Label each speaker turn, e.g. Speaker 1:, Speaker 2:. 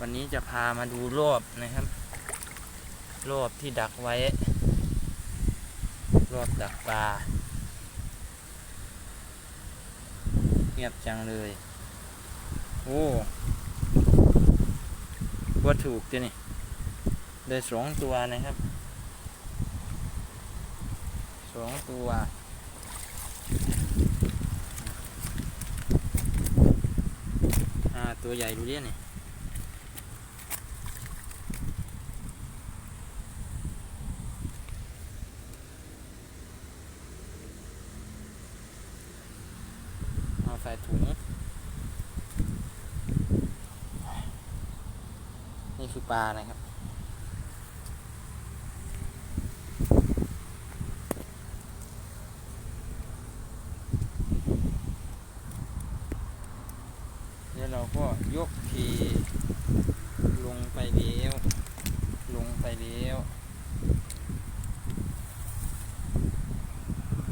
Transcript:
Speaker 1: วันนี้จะพามาดูรอบนะครับ รอบที่ดักไว้ รอบดักปลาเงียบจังเลย โอ้ว่าถูกจ้ะนี่ได้สองตัวนะครับสองตัวอ่าตัวใหญ่ดูดิเนี่ย ใส่ถุง นี่คือปลานะครับ แล้วเราก็ยกทีลงไปเลี้ยว ลงไปเลี้ยว